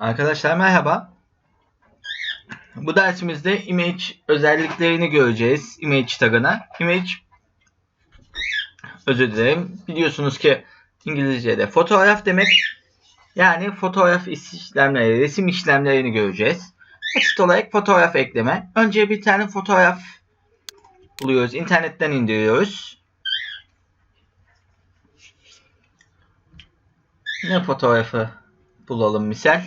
Arkadaşlar merhaba. Bu dersimizde image özelliklerini göreceğiz. Image tagına. Image özür dilerim. Biliyorsunuz ki İngilizce'de fotoğraf demek. Yani fotoğraf işlemleri, resim işlemlerini göreceğiz. Basit olarak fotoğraf ekleme. Önce bir tane fotoğraf buluyoruz. İnternetten indiriyoruz. Ne fotoğrafı bulalım misal?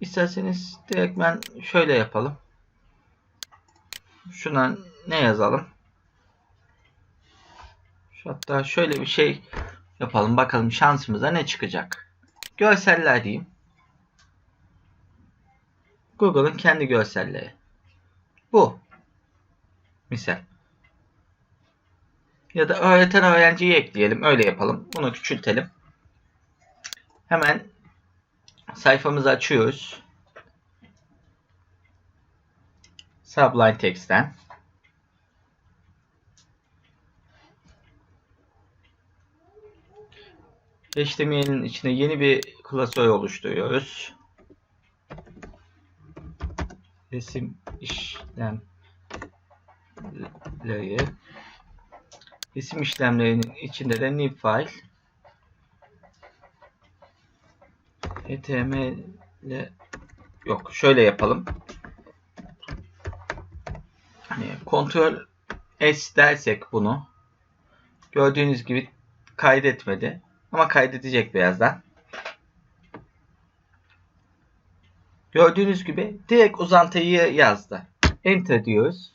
İsterseniz direkt ben şöyle yapalım. Şuna ne yazalım? Hatta şöyle bir şey yapalım. Bakalım şansımıza ne çıkacak. Görseller diyeyim. Google'ın kendi görselleri. Bu. Misal. Ya da öğreten öğrenciyi ekleyelim. Öyle yapalım. Bunu küçültelim. Hemen sayfamızı açıyoruz. Sublime Text'ten. HTML'in içine yeni bir klasör oluşturuyoruz. Resim işlemleri resim işlemlerinin içinde de new file html yok şöyle yapalım. Hani kontrol s dersek bunu gördüğünüz gibi kaydetmedi. Ama kaydedecek birazdan. Gördüğünüz gibi direkt uzantıyı yazdı. Enter diyoruz.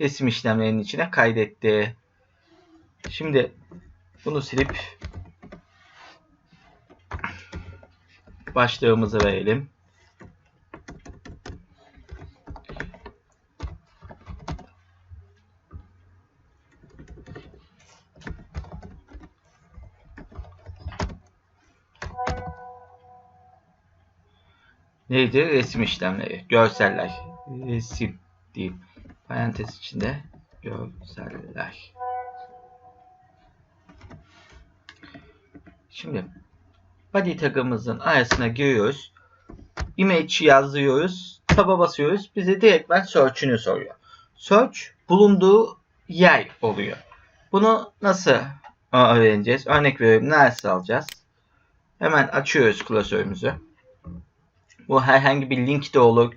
Resim işlemlerinin içine kaydetti. Şimdi bunu silip başlığımızı verelim. Neydi? Resim işlemleri, görseller, resim diyeyim. Parantez içinde görseller. Şimdi body tagımızın arasına giriyoruz. Image yazıyoruz. Taba basıyoruz. Bize direkt ben search'ünü soruyor. Search bulunduğu yer oluyor. Bunu nasıl öğreneceğiz? Örnek veriyorum. Neresi alacağız? Hemen açıyoruz klasörümüzü. Bu herhangi bir link de olur.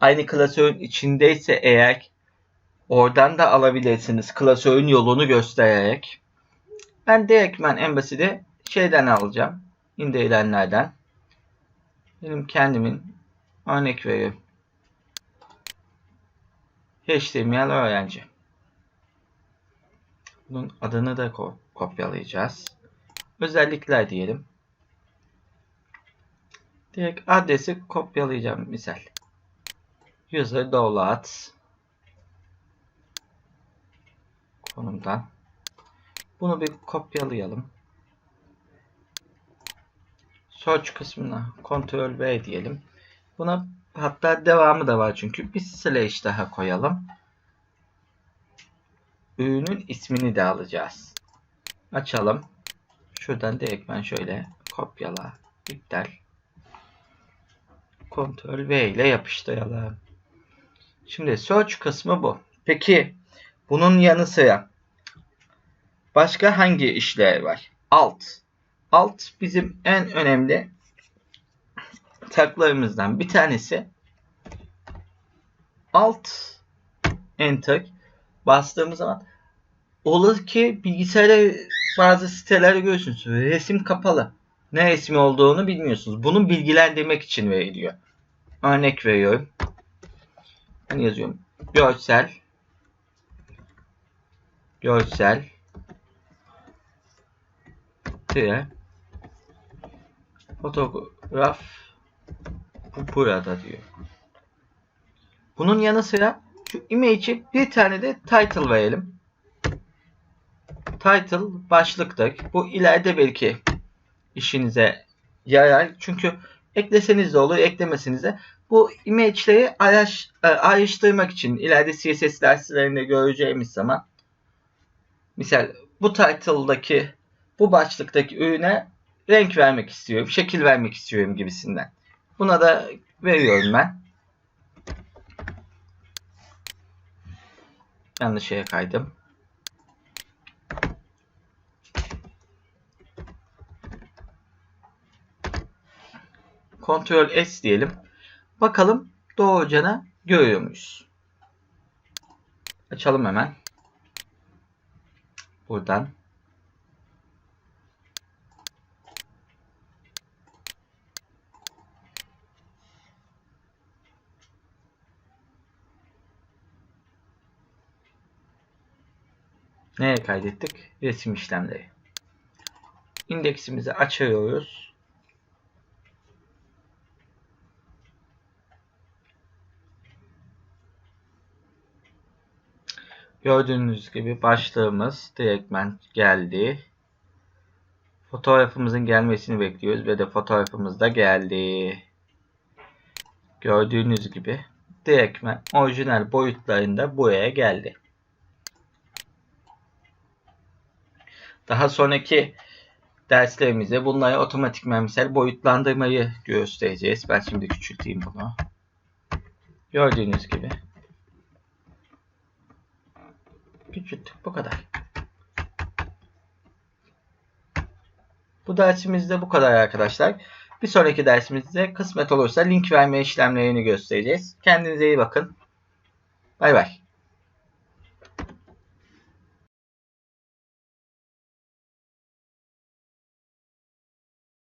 Aynı klasörün içindeyse eğer oradan da alabilirsiniz. Klasörün yolunu göstererek. Ben direkt ben en basiti şeyden alacağım. İndirilenlerden. Benim kendimin örnek veriyorum. HTML öğrenci. Bunun adını da ko kopyalayacağız. Özellikler diyelim. Direkt adresi kopyalayacağım misal. User download konumdan. Bunu bir kopyalayalım. Search kısmına Ctrl V diyelim. Buna hatta devamı da var çünkü bir slash daha koyalım. Ürünün ismini de alacağız. Açalım. Şuradan direkt ben şöyle kopyala, iptal. Ctrl V ile yapıştıralım. Şimdi search kısmı bu. Peki bunun yanı sıra başka hangi işler var? Alt alt bizim en önemli taklarımızdan bir tanesi. Alt enter bastığımız zaman olur ki bilgisayarda bazı sitelerde görüyorsunuz. Resim kapalı. Ne resmi olduğunu bilmiyorsunuz. Bunu bilgilendirmek için veriliyor. Örnek veriyorum. Ben yazıyorum. Görsel görsel tire fotoğraf bu burada diyor. Bunun yanı sıra şu image'e bir tane de title verelim. Title başlıktır. Bu ileride belki işinize yarar. Çünkü ekleseniz de olur, eklemeseniz de bu image'leri araş, e, ayrıştırmak için ileride CSS derslerinde göreceğimiz zaman misal bu title'daki bu başlıktaki ürüne renk vermek istiyorum, şekil vermek istiyorum gibisinden. Buna da veriyorum ben. Yanlış şeye kaydım. Ctrl S diyelim. Bakalım doğrucana görüyor muyuz? Açalım hemen. Buradan. Neye kaydettik? Resim işlemleri. İndeksimizi açıyoruz. Gördüğünüz gibi başlığımız direktmen geldi. Fotoğrafımızın gelmesini bekliyoruz ve de fotoğrafımız da geldi. Gördüğünüz gibi direktmen orijinal boyutlarında buraya geldi. Daha sonraki derslerimizde bunları otomatik memsel boyutlandırmayı göstereceğiz. Ben şimdi küçülteyim bunu. Gördüğünüz gibi. Küçülttük. Bu kadar. Bu dersimizde bu kadar arkadaşlar. Bir sonraki dersimizde kısmet olursa link verme işlemlerini göstereceğiz. Kendinize iyi bakın. Bay bay.